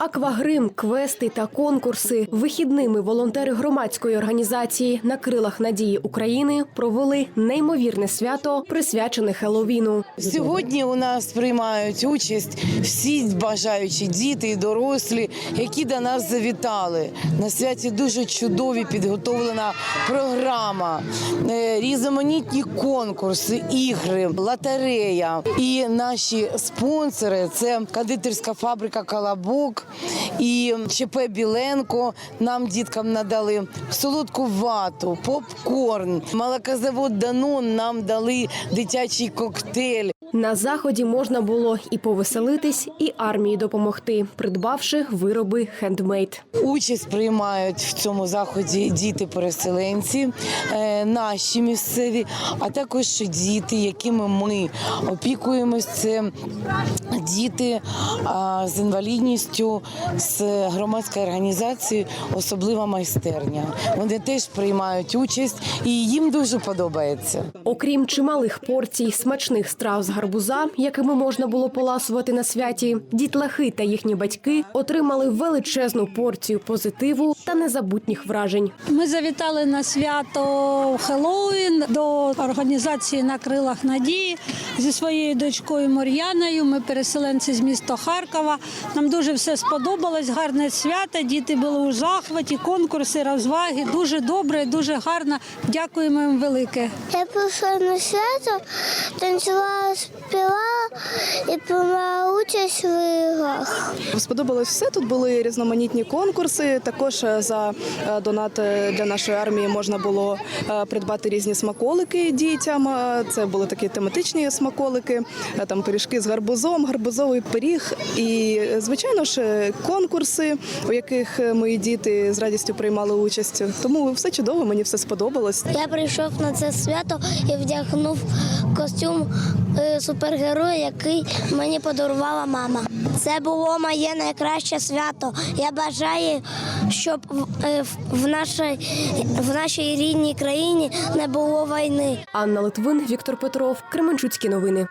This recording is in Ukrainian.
Аквагрим, квести та конкурси вихідними волонтери громадської організації на крилах надії України провели неймовірне свято, присвячене Хеллоуіну. Сьогодні у нас приймають участь всі бажаючі діти і дорослі, які до нас завітали. На святі дуже чудові підготовлена програма, е, різноманітні конкурси, ігри, лотерея. І наші спонсори це кондитерська фабрика Колобок і ЧП Біленко. Нам діткам надали солодку вату, попкорн, молокозавод Данон нам дали дитячий коктейль. На заході можна було і повеселитись, і армії допомогти, придбавши вироби хендмейд. Участь приймають в цьому заході діти-переселенці, е, наші місцеві, а також діти, якими ми опікуємось. Це діти з інвалідністю з громадської організації Особлива майстерня. Вони теж приймають участь і їм дуже подобається. Окрім чималих порцій смачних страв з гарбуза, якими можна було поласувати на святі, дітлахи та їхні батьки отримали величезну порцію позитиву та незабутніх вражень. Ми завітали на свято Хеллоуін до організації на крилах надії зі своєю дочкою Мар'яною. Ми переселенці з міста Харкова. Нам дуже все сподобалось. Гарне свято. Діти були у захваті, конкурси, розваги. Дуже добре, дуже гарно. Дякуємо їм велике. Я прийшла на свято, танцювала, співала і приймала участь в іграх. Сподобалось все. Тут були різноманітні конкурси. Також е, за е, донат е, для нашої армії можна було придбати різні смаколики дітям. Це були такі тематичні смаколики, там пиріжки з гарбузом, гарбузовий пиріг. І звичайно ж конкурси, у яких мої діти з радістю приймали участь. Тому все чудово, мені все сподобалось. Я прийшов на це свято і вдягнув костюм е, супергероя, який мені подарувала мама. Це було моє найкраще свято. Я бажаю, щоб е, в нашій, в нашій рідній країні не було війни. Анна Литвин, Віктор Петров, Кременчуцькі новини.